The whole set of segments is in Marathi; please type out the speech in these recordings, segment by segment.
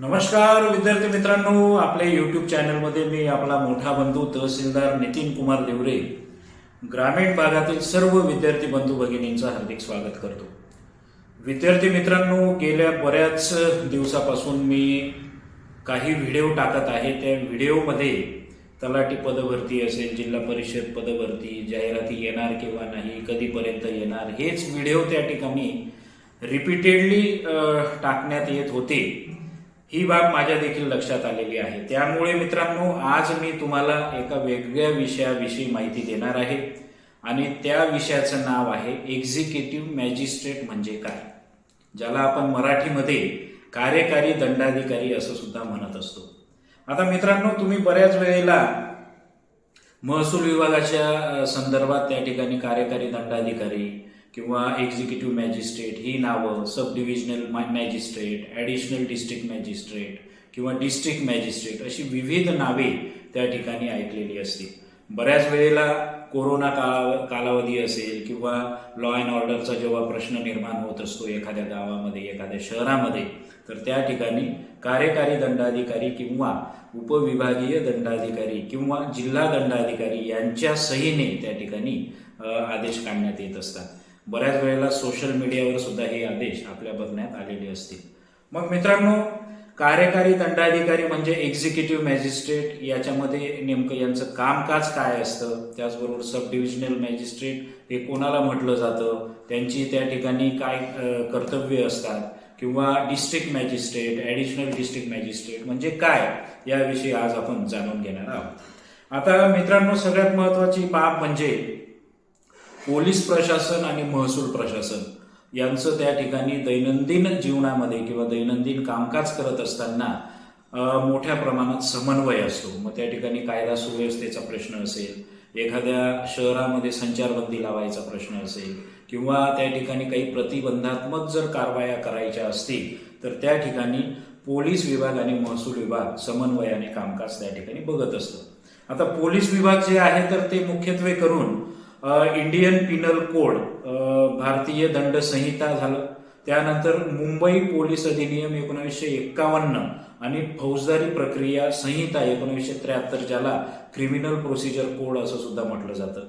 नमस्कार विद्यार्थी मित्रांनो आपल्या युट्यूब चॅनलमध्ये मी आपला मोठा बंधू तहसीलदार नितीन कुमार देवरे ग्रामीण भागातील सर्व विद्यार्थी बंधू भगिनींचं हार्दिक स्वागत करतो. विद्यार्थी मित्रांनो गेल्या बऱ्याच दिवसापासून मी काही व्हिडिओ टाकत आहे. त्या व्हिडिओमध्ये तलाठी पदभरती असेल जिल्हा परिषद पदभरती जाहिराती येणार किंवा नाही कधीपर्यंत येणार हेच व्हिडिओ त्या ठिकाणी रिपीटेडली टाकण्यात येत होते. ही बाब माझ्या देखील लक्षात आलेली आहे. त्यामुळे मित्रांनो आज मी तुम्हाला एका वेगळ्या विषयाविषयी माहिती देणार आहे आणि त्या विषयाचं नाव आहे एक्झिक्युटिव्ह मॅजिस्ट्रेट म्हणजे काय? ज्याला आपण मराठीमध्ये कार्यकारी दंडाधिकारी असं सुद्धा म्हणत असतो. आता मित्रांनो तुम्ही बऱ्याच वेळेला महसूल विभागाच्या संदर्भात त्या ठिकाणी कार्यकारी दंडाधिकारी किंवा एक्झिक्युटिव्ह मॅजिस्ट्रेट ही नावं sub divisional magistrate additional district magistrate किंवा डिस्ट्रिक्ट मॅजिस्ट्रेट अशी विविध नावे त्या ठिकाणी ऐकलेली असतील. बऱ्याच वेळेला कोरोना काला कालावधी असेल किंवा लॉ अँड ऑर्डरचा जेव्हा प्रश्न निर्माण होत असतो एखाद्या गावामध्ये एखाद्या शहरामध्ये तर त्या ठिकाणी कार्यकारी दंडाधिकारी किंवा उपविभागीय दंडाधिकारी किंवा जिल्हा दंडाधिकारी यांच्या सहीने त्या ठिकाणी आदेश काढण्यात येत असतात. बऱ्याच वेळेला सोशल मीडियावर सुद्धा हे आदेश आपल्या बघण्यात आलेले असतील. मग मित्रांनो कार्यकारी दंडाधिकारी म्हणजे एक्झिक्युटिव्ह मॅजिस्ट्रेट याच्यामध्ये नेमकं यांचं कामकाज काय असतं? त्याचबरोबर सब डिव्हिजनल मॅजिस्ट्रेट हे कोणाला म्हटलं जातं? त्यांची त्या ठिकाणी काय कर्तव्य असतात? किंवा district magistrate additional district magistrate म्हणजे काय? याविषयी आज आपण जाणून घेणार आहोत. आता मित्रांनो सगळ्यात महत्वाची बाब म्हणजे पोलीस प्रशासन आणि महसूल प्रशासन यांचं त्या ठिकाणी दैनंदिन जीवनामध्ये किंवा दैनंदिन कामकाज करत असताना मोठ्या प्रमाणात समन्वय असतो. मग त्या ठिकाणी कायदा सुव्यवस्थेचा प्रश्न असेल एखाद्या शहरामध्ये संचारबंदी लावायचा प्रश्न असेल किंवा त्या ठिकाणी काही प्रतिबंधात्मक जर कारवाया करायच्या असतील तर त्या ठिकाणी पोलीस विभाग आणि महसूल विभाग समन्वयाने कामकाज त्या ठिकाणी बघत असतं. आता पोलीस विभाग जे आहे तर ते मुख्यत्वे करून इंडियन पिनल कोड भारतीय दंड संहिता झालं. त्यानंतर मुंबई पोलीस अधिनियम एकोणीसशे एक्कावन्न आणि फौजदारी प्रक्रिया संहिता एकोणीसशे त्र्याहत्तर ज्याला क्रिमिनल प्रोसिजर कोड असं सुद्धा म्हटलं जातं.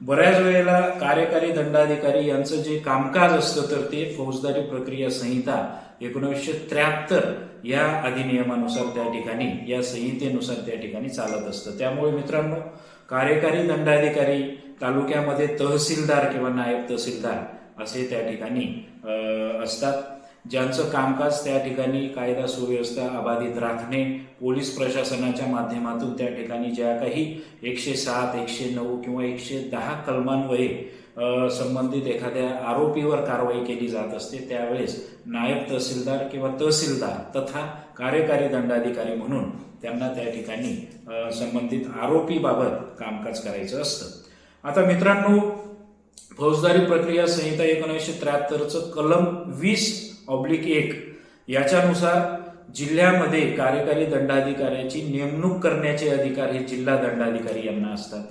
बऱ्याच वेळेला कार्यकारी दंडाधिकारी यांचं जे कामकाज असतं तर ते फौजदारी प्रक्रिया संहिता एकोणीसशे त्र्याहत्तर या अधिनियमानुसार त्या ठिकाणी या संहितेनुसार त्या ठिकाणी चालत असतं. त्यामुळे मित्रांनो कार्यकारी दंडाधिकारी तालुक्यामध्ये तहसीलदार किंवा नायब तहसीलदार असे त्या ठिकाणी असतात. ज्यांचं कामकाज त्या ठिकाणी कायदा सुव्यवस्था अबाधित राखणे पोलीस प्रशासनाच्या माध्यमातून त्या ठिकाणी ज्या काही एकशे सात एकशे नऊ किंवा एकशे दहा कलमांवये संबंधित एखाद्या आरोपीवर कारवाई केली जात असते त्यावेळेस नायब तहसीलदार किंवा तहसीलदार तथा कार्यकारी दंडाधिकारी म्हणून त्यांना त्या ठिकाणी संबंधित आरोपीबाबत कामकाज करायचं असतं. आता मित्रांनो फौजदारी प्रक्रिया संहिता एकोणीसशे त्र्याहत्तरचं कलम वीस ऑब्लिक एक याच्यानुसार जिल्ह्यामध्ये कार्यकारी दंडाधिकाऱ्याची नेमणूक करण्याचे अधिकार हे जिल्हा दंडाधिकारी यांना असतात.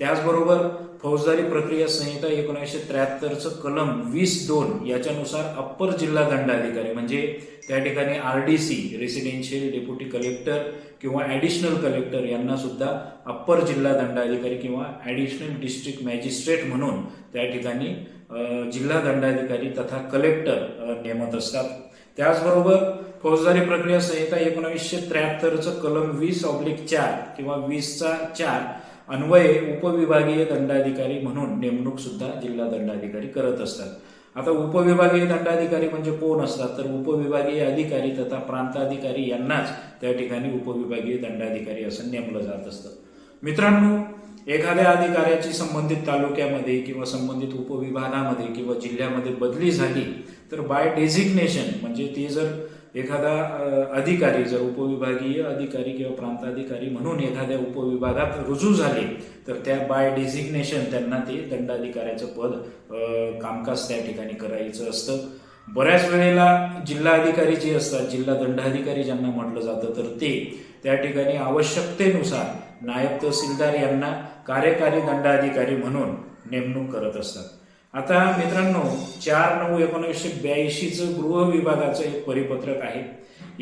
त्याचबरोबर फौजदारी प्रक्रिया संहिता एकोणीसशे त्र्याहत्तरचं कलम वीस दोन याच्यानुसार अप्पर जिल्हा दंडाधिकारी म्हणजे त्या ठिकाणी R D C residential deputy collector किंवा ॲडिशनल कलेक्टर यांना सुद्धा अप्पर जिल्हा दंडाधिकारी किंवा ॲडिशनल डिस्ट्रिक्ट मॅजिस्ट्रेट म्हणून त्या ठिकाणी जिल्हा दंडाधिकारी तथा कलेक्टर नेमत असतात. त्याचबरोबर फौजदारी प्रक्रिया संहिता एकोणीसशे त्र्याहत्तरचं कलम वीस ऑब्लिक चार किंवा वीसचा चार अन्वये उपविभागीय दंडाधिकारी म्हणून नेमणूक सुद्धा जिल्हा दंडाधिकारी करत असतात. आता उपविभागीय दंडाधिकारी म्हणजे कोण असतात? तर उपविभागीय अधिकारी तथा प्रांताधिकारी यांनाच त्या ठिकाणी उपविभागीय दंडाधिकारी असं नेमलं जात असतं. मित्रांनो एखाद्या अधिकाऱ्याची संबंधित तालुक्यामध्ये किंवा संबंधित उपविभागामध्ये किंवा जिल्ह्यामध्ये बदली झाली तर बाय डेझिग्नेशन म्हणजे ते जर एखादा अधिकारी जर उपविभागीय अधिकारी किंवा प्रांताधिकारी म्हणून एखाद्या उपविभागात रुजू झाले तर त्या बाय डेझिग्नेशन त्यांना ते दंडाधिकाऱ्याचं पद कामकाज त्या ठिकाणी करायचं असतं. बऱ्याच वेळेला जिल्हाधिकारी जे असतात जिल्हा दंडाधिकारी ज्यांना म्हटलं जातं तर ते त्या ठिकाणी आवश्यकतेनुसार नायब तहसीलदार यांना कार्यकारी दंडाधिकारी म्हणून नेमणूक करत असतात. आता मित्रांनो चार नऊ एकोणीसशे ब्याऐंशीचं गृह विभागाचं एक परिपत्रक आहे.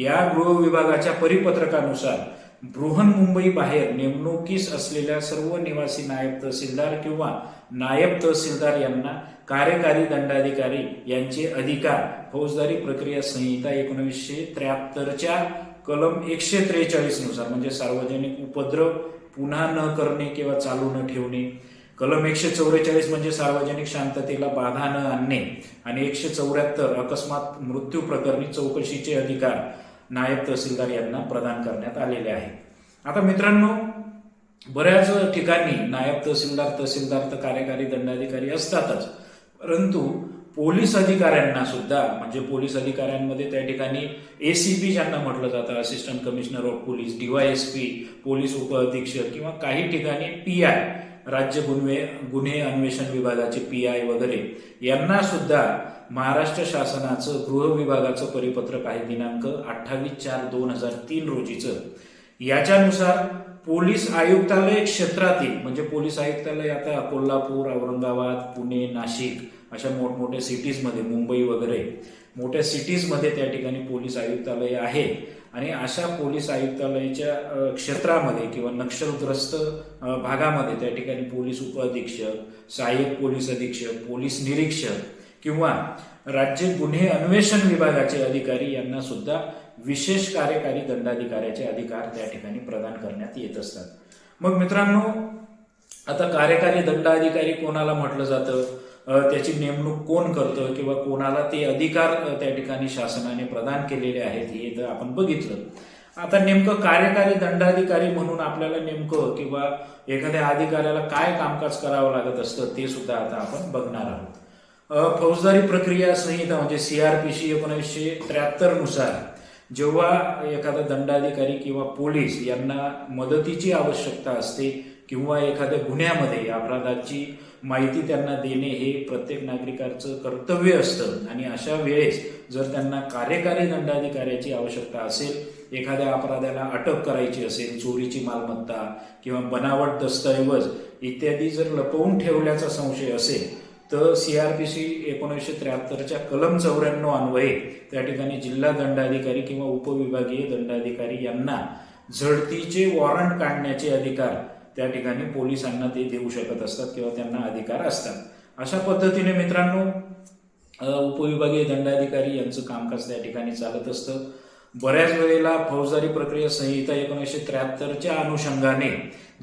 या गृह विभागाच्या परिपत्रकानुसार बृहन्मुंबई बाहेर नेमणुकीस असलेल्या सर्व निवासी नायब तहसीलदार किंवा नायब तहसीलदार यांना कार्यकारी दंडाधिकारी यांचे अधिकार फौजदारी प्रक्रिया संहिता एकोणीसशे त्र्याहत्तरच्या कलम एकशे त्रेचाळीसनुसार म्हणजे सार्वजनिक उपद्रव पुन्हा न करणे किंवा चालू न ठेवणे कलम एकशे चौवेचाळीस म्हणजे सार्वजनिक शांततेला बाधा न आणणे आणि एकशे चौऱ्याहत्तर अकस्मात मृत्यू प्रकरणी चौकशीचे अधिकार नायब तहसीलदार यांना प्रदान करण्यात आलेले आहे. आता मित्रांनो बऱ्याच ठिकाणी नायब तहसीलदार तहसीलदार तर कार्यकारी दंडाधिकारी असतातच परंतु पोलीस अधिकाऱ्यांना सुद्धा म्हणजे पोलीस अधिकाऱ्यांमध्ये त्या ठिकाणी एसीपी ज्यांना म्हटलं जातं assistant commissioner of police DYSP police उपअधीक्षक किंवा काही ठिकाणी पी आय राज्य गुन्हे गुन्हे अन्वेषण विभागाचे पी आय वगैरे यांना सुद्धा महाराष्ट्र शासनाचं गृह विभागाचं परिपत्रक आहे दिनांक अठ्ठावीस चार दोन हजार तीन रोजीचं. याच्यानुसार पोलीस आयुक्तालय क्षेत्रातील म्हणजे पोलीस आयुक्तालय आता कोल्हापूर औरंगाबाद पुणे नाशिक अशा मोठमोठ्या सिटीजमध्ये मुंबई वगैरे मोठ्या सिटीजमध्ये त्या ठिकाणी पोलीस आयुक्तालय आहे. आणि अशा पोलीस आयुक्तालयाच्या क्षेत्रामध्ये किंवा नक्षलग्रस्त भागामध्ये त्या ठिकाणी पोलीस उपअधीक्षक सहाय्यक पोलीस अधीक्षक पोलीस निरीक्षक किंवा राज्य गुन्हे अन्वेषण विभागाचे अधिकारी यांना सुद्धा विशेष कार्यकारी दंडाधिकाऱ्याचे अधिकार त्या ठिकाणी प्रदान करण्यात येत असतात. मग मित्रांनो आता कार्यकारी दंडाधिकारी कोणाला म्हटलं जातं? त्याची नेमणूक कोण करतं किंवा कोणाला ते अधिकार त्या ठिकाणी शासनाने प्रदान केलेले आहेत हे तर आपण बघितलं. आता नेमकं कार्यकारी दंडाधिकारी म्हणून आपल्याला नेमकं किंवा एखाद्या अधिकाऱ्याला काय कामकाज करावं लागत असतं ते सुद्धा आता आपण बघणार आहोत. फौजदारी प्रक्रिया संहिता म्हणजे सीआरपीसी एकोणीसशे त्र्याहत्तरनुसार जेव्हा एखादा दंडाधिकारी किंवा पोलीस यांना मदतीची आवश्यकता असते किंवा एखाद्या गुन्ह्यामध्ये अपराधाची माहिती त्यांना देणे हे प्रत्येक नागरिकाचं कर्तव्य असतं. आणि अशा वेळेस जर त्यांना कार्यकारी दंडाधिकाऱ्याची आवश्यकता असेल एखाद्या अपराधाला अटक करायची असेल चोरीची मालमत्ता किंवा बनावट दस्तऐवज इत्यादी जर लपवून ठेवल्याचा संशय असेल तर सी आर बी सी एकोणीसशे त्र्याहत्तरच्या कलम चौऱ्याण्णव अन्वये त्या ठिकाणी जिल्हा दंडाधिकारी किंवा उपविभागीय दंडाधिकारी यांना झडतीचे वॉरंट काढण्याचे अधिकार त्या ठिकाणी पोलिसांना ते देऊ शकत असतात किंवा त्यांना अधिकार असतात. अशा पद्धतीने मित्रांनो उपविभागीय दंडाधिकारी यांचं कामकाज त्या ठिकाणी चालत असतं. बऱ्याच वेळेला फौजदारी प्रक्रिया संहिता एकोणीसशे त्र्याहत्तरच्या अनुषंगाने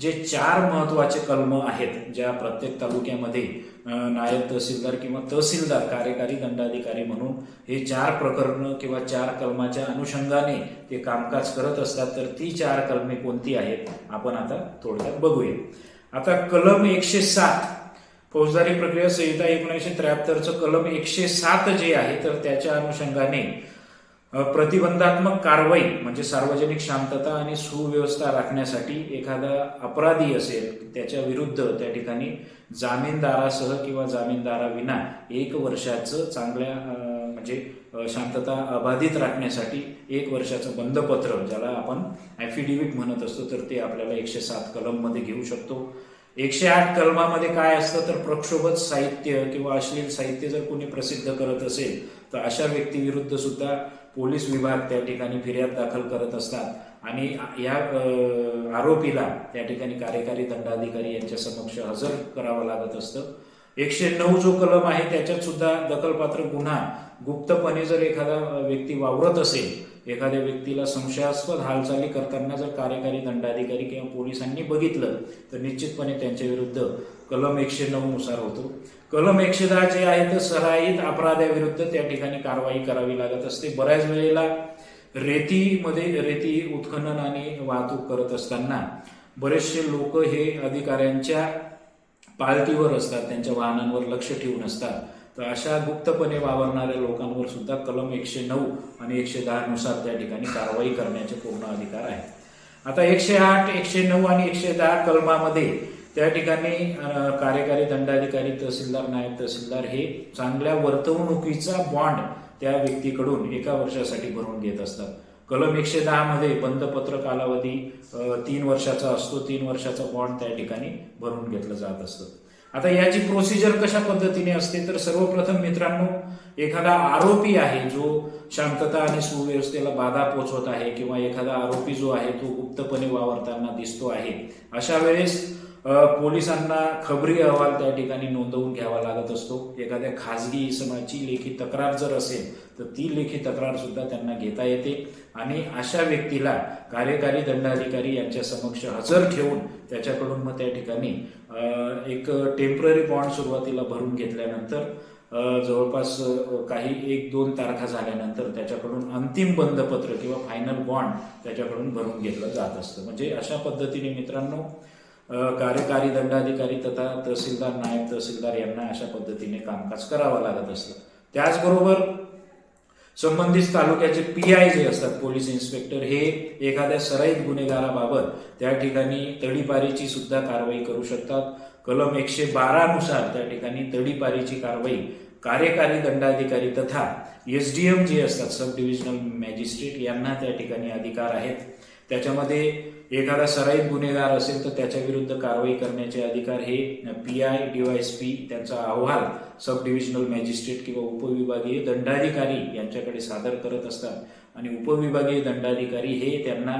जे चार महत्त्वाचे कलम आहेत ज्या प्रत्येक तालुक्यामध्ये नायब तहसीलदार किंवा तहसीलदार कार्यकारी दंडाधिकारी म्हणून हे चार प्रकरणं किंवा चार कलमाच्या अनुषंगाने ते कामकाज करत असतात तर ती चार कलमे कोणती आहेत आपण आता थोडक्यात बघूया. आता कलम एकशे सात फौजदारी प्रक्रिया संहिता एकोणीसशे त्र्याहत्तरचं कलम एकशे सात जे आहे तर त्याच्या अनुषंगाने प्रतिबंधात्मक कारवाई म्हणजे सार्वजनिक शांतता आणि सुव्यवस्था राखण्यासाठी एखादा अपराधी असेल त्याच्या विरुद्ध त्या ठिकाणी जामीनदारासह किंवा जामीनदाराविना एक वर्षाचं चांगल्या म्हणजे शांतता अबाधित राखण्यासाठी एक वर्षाचं बंदपत्र ज्याला आपण ॲफिडेव्हिट म्हणत असतो तर ते आपल्याला एकशे सात कलममध्ये घेऊ शकतो. एकशे आठ कलमामध्ये काय असतं तर प्रक्षोभक साहित्य किंवा अश्लील साहित्य जर कोणी प्रसिद्ध करत असेल तर अशा व्यक्तीविरुद्ध सुद्धा पोलीस विभाग त्या ठिकाणी फिर्याद दाखल करत असतात. आणि या आरोपीला त्या ठिकाणी कार्यकारी दंडाधिकारी यांच्या समक्ष हजर करावं लागत असतं. एकशे नऊ जो कलम आहे त्याच्यात सुद्धा दखलपात्र गुन्हा गुप्तपणे जर एखादा व्यक्ती वावरत असेल एखाद्या व्यक्तीला संशयास्पद हालचाली करताना जर कार्यकारी दंडाधिकारी किंवा पोलिसांनी बघितलं तर निश्चितपणे त्यांच्या विरुद्ध कलम एकशे नऊ नुसार होतो. कलम एकशे दहा जे आहे तर सराईत अपराध्याविरुद्ध त्या ठिकाणी कारवाई करावी लागत असते. बऱ्याच वेळेला रेतीमध्ये रेती उत्खनन आणि वाहतूक करत असताना बरेचसे लोक हे अधिकाऱ्यांच्या पाळतीवर असतात त्यांच्या वाहनांवर लक्ष ठेवून असतात. तर अशा गुप्तपणे वावरणाऱ्या लोकांवर सुद्धा कलम एकशे नऊ आणि एकशे दहा नुसार त्या ठिकाणी कारवाई करण्याचे पूर्ण अधिकार आहे आता एकशे आठ एकशे नऊ आणि एकशे दहा कलमामध्ये त्या ठिकाणी कार्यकारी दंडाधिकारी तहसीलदार नायब तहसीलदार हे चांगल्या वर्तवणुकीचा बॉन्ड त्या व्यक्तीकडून एका वर्षासाठी भरून घेत असतात. कलम एकशे दहा मध्ये बंदपत्र कालावधी तीन वर्षाचा असतो तीन वर्षाचा बॉन्ड त्या ठिकाणी भरून घेतलं जात असतं. आता याची प्रोसिजर कशा पद्धतीने असते? तर सर्वप्रथम मित्रांनो एखादा आरोपी आहे जो शांतता आणि सुव्यवस्थेला बाधा पोचवत आहे किंवा एखादा आरोपी जो आहे तो गुप्तपणे वावरताना दिसतो आहे. अशा वेळेस पोलिसांना खबरी अहवाल त्या ठिकाणी नोंदवून घ्यावा लागत असतो. एखाद्या खाजगी इसमाची लेखी तक्रार जर असेल तर ती लेखी तक्रार सुद्धा त्यांना घेता येते. आणि अशा व्यक्तीला कार्यकारी दंडाधिकारी यांच्या समक्ष हजर ठेवून त्याच्याकडून मग त्या ठिकाणी एक टेंपररी बॉन्ड सुरुवातीला भरून घेतल्यानंतर जवळपास काही एक दोन तारखा झाल्यानंतर त्याच्याकडून अंतिम बंधपत्र किंवा फायनल बॉन्ड त्याच्याकडून भरून घेतलं जात असतं. म्हणजे अशा पद्धतीने मित्रांनो कार्यकारी दंडाधिकारी तथा तहसीलदार नायब तहसीलदार यांना अशा पद्धतीने कामकाज करावं लागत असतं. त्याचबरोबर संबंधित तालुक्याचे पी आय जे असतात पोलीस इन्स्पेक्टर हे एखाद्या सराईत गुन्हेगाराबाबत त्या ठिकाणी तडीपारीची सुद्धा कारवाई करू शकतात. कलम एकशे बारानुसार त्या ठिकाणी तडीपारीची कारवाई कार्यकारी दंडाधिकारी तथा एस डी एम जे असतात सब डिव्हिजनल मॅजिस्ट्रेट यांना त्या ठिकाणी अधिकार आहेत. त्याच्यामध्ये एखादा सराईत गुन्हेगार असेल तर त्याच्या विरुद्ध कारवाई करण्याचे अधिकार हे पी आय डीवायएसपी त्यांचा अहवाल सब डिव्हिजनल मॅजिस्ट्रेट किंवा उपविभागीय दंडाधिकारी यांच्याकडे सादर करत असतात. आणि उपविभागीय दंडाधिकारी हे त्यांना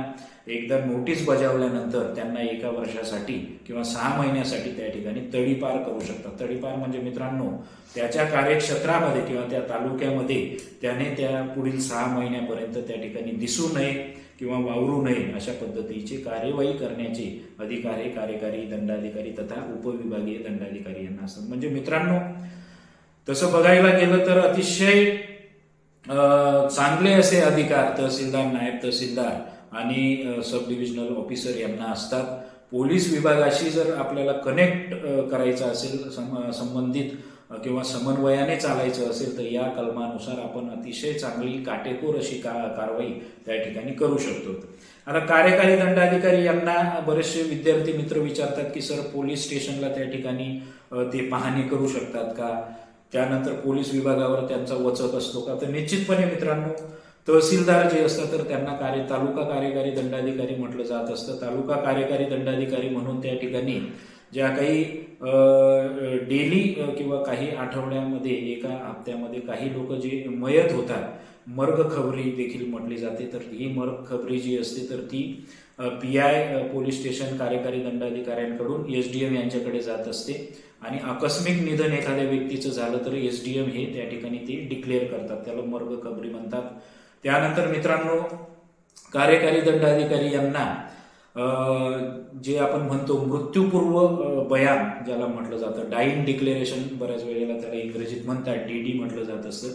एकदा नोटीस बजावल्यानंतर त्यांना एका वर्षासाठी किंवा सहा महिन्यासाठी त्या ठिकाणी तडीपार करू शकतात. तडीपार म्हणजे मित्रांनो त्याच्या कार्यक्षेत्रामध्ये किंवा त्या तालुक्यामध्ये त्याने त्या पुढील सहा महिन्यापर्यंत त्या ठिकाणी दिसू नये किंवा वावरू नये अशा पद्धतीची कार्यवाही करण्याचे अधिकार हे कार्यकारी दंडाधिकारी तथा उपविभागीय दंडाधिकारी यांना असतात म्हणजे मित्रांनो तसं बघायला गेलं तर अतिशय चांगले असे अधिकार तहसीलदार नायब तहसीलदार आणि सब डिव्हिजनल ऑफिसर यांना असतात. पोलीस विभागाशी जर आपल्याला कनेक्ट करायचं असेल सम- संबंधित किंवा समन्वयाने चालायचं असेल तर या कलमानुसार आपण अतिशय चांगली काटेकोर अशी का कारवाई त्या ठिकाणी करू शकतो. आता कार्यकारी दंडाधिकारी यांना बरेचसे विद्यार्थी मित्र विचारतात की सर पोलीस स्टेशनला त्या ठिकाणी ते पाहणी करू शकतात का? त्यानंतर पोलीस विभागावर त्यांचा वचक असतो. का तर निश्चितपणे मित्रांनो तहसीलदार जे असतात तर त्यांना कार्य तालुका कार्यकारी दंडाधिकारी म्हटलं जात असतं. तालुका कार्यकारी दंडाधिकारी म्हणून त्या ठिकाणी ज्या काही डेली किंवा काही आठवड्यामध्ये एका हप्त्यामध्ये काही लोक जे मयत होतात मर्ग खबरी देखील म्हटली जाते. तर ही मर्ग खबरी जी असते तर ती पी आय पोलीस स्टेशन कार्यकारी दंडाधिकाऱ्यांकडून एस डी एम यांच्याकडे जात असते. आणि आकस्मिक निधन एखाद्या व्यक्तीचं झालं तर एस डी एम हे त्या ठिकाणी ते डिक्लेअर करतात. त्याला मर्ग खबरी म्हणतात. त्यानंतर मित्रांनो कार्यकारी दंडाधिकारी यांना जे आपण म्हणतो मृत्यूपूर्व बयान ज्याला म्हटलं जातं डाईन डिक्लेरेशन बऱ्याच वेळेला त्याला इंग्रजीत म्हणतात डी डी म्हटलं जात असतं.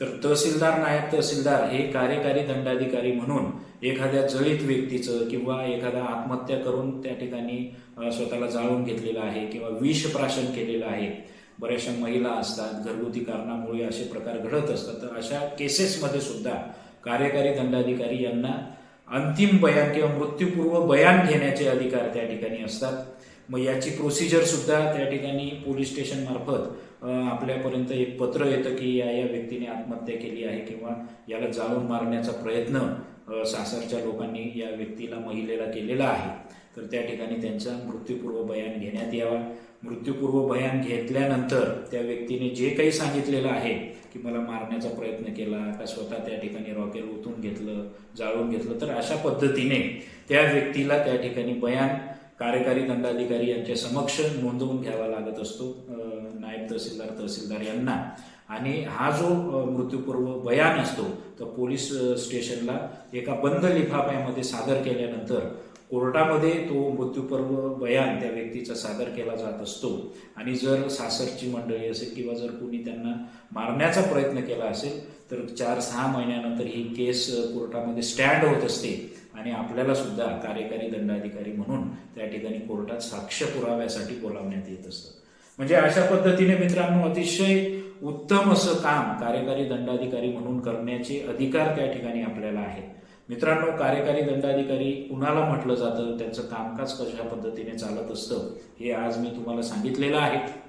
तर तहसीलदार नायब तहसीलदार हे कार्यकारी दंडाधिकारी म्हणून एखाद्या जळीत व्यक्तीचं किंवा एखादा आत्महत्या करून त्या ठिकाणी स्वतःला जाळून घेतलेलं आहे किंवा विष प्राशन केलेलं आहे. बऱ्याचशा महिला असतात घरगुती कारणामुळे असे प्रकार घडत असतात. तर अशा केसेसमध्ये सुद्धा कार्यकारी दंडाधिकारी यांना अंतिम बयान किंवा मृत्यूपूर्व बयान घेण्याचे अधिकार त्या ठिकाणी असतात. मग याची प्रोसिजर सुद्धा त्या ठिकाणी पोलीस स्टेशन मार्फत आपल्यापर्यंत एक पत्र येतं की या या व्यक्तीने आत्महत्या केली आहे किंवा याला जाळून मारण्याचा प्रयत्न सासरच्या लोकांनी या व्यक्तीला महिलेला केलेला आहे. तर त्या ठिकाणी त्यांचा मृत्यूपूर्व बयान घेण्यात यावा. मृत्यूपूर्व बयान घेतल्यानंतर त्या व्यक्तीने जे काही सांगितलेलं आहे की मला मारण्याचा प्रयत्न केला का स्वतः त्या ठिकाणी रॉकेल ओतून घेतलं जाळून घेतलं तर अशा पद्धतीने त्या व्यक्तीला त्या ठिकाणी बयान कार्यकारी दंडाधिकारी यांच्या समक्ष नोंदवून घ्यावा लागत असतो नायब तहसीलदार तहसीलदार यांना. आणि हा जो मृत्यूपूर्व बयान असतो तर पोलीस स्टेशनला एका बंद लिफाफ्यामध्ये सादर केल्यानंतर कोर्टामध्ये तो मृत्यूपूर्व बयान त्या व्यक्तीचा सादर केला जात असतो. आणि जर सासरची मंडळी असेल किंवा जर कोणी त्यांना मारण्याचा प्रयत्न केला असेल तर चार सहा महिन्यानंतर ही केस कोर्टामध्ये स्टँड होत असते. आणि आपल्याला सुद्धा कार्यकारी दंडाधिकारी म्हणून ठिकाणी कोर्टात साक्ष पुराव्यासाठी बोलावण्यात येत असतं. म्हणजे अशा पद्धतीने मित्रांनो अतिशय उत्तम असं काम कार्यकारी दंडाधिकारी म्हणून करण्याचे अधिकार त्या ठिकाणी आपल्याला आहेत. मित्रांनो कार्यकारी दंडाधिकारी कुणाला म्हटलं जातं त्यांचं कामकाज कशा पद्धतीने चालत असतं हे आज मी तुम्हाला सांगितलेलं आहे.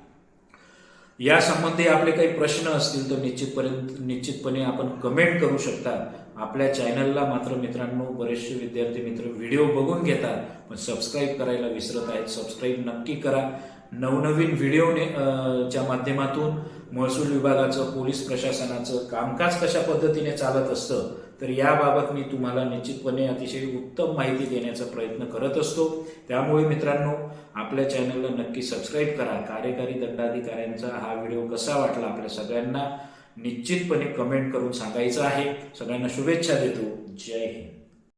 यासंबंधी आपले काही प्रश्न असतील तर निश्चितपर्यंत निश्चितपणे आपण कमेंट करू शकता. आपल्या चॅनलला मात्र मित्रांनो बरेचसे विद्यार्थी मित्र व्हिडिओ बघून घेतात. पण सबस्क्राईब करायला विसरत आहेत. सबस्क्राईब नक्की करा. नवनवीन व्हिडिओ च्या माध्यमातून महसूल विभागाचं पोलीस प्रशासनाचं कामकाज कशा पद्धतीने चालत असतं तर याबाबत मी तुम्हाला निश्चितपणे अतिशय उत्तम माहिती देण्याचा प्रयत्न करत असतो. त्यामुळे मित्रांनो आपल्या चॅनलला नक्की सबस्क्राईब करा. कार्यकारी दंडाधिकाऱ्यांचा हा व्हिडिओ कसा वाटला आपल्या सगळ्यांना निश्चितपणे कमेंट करून सांगायचं आहे. सगळ्यांना शुभेच्छा देतो. जय हिंद.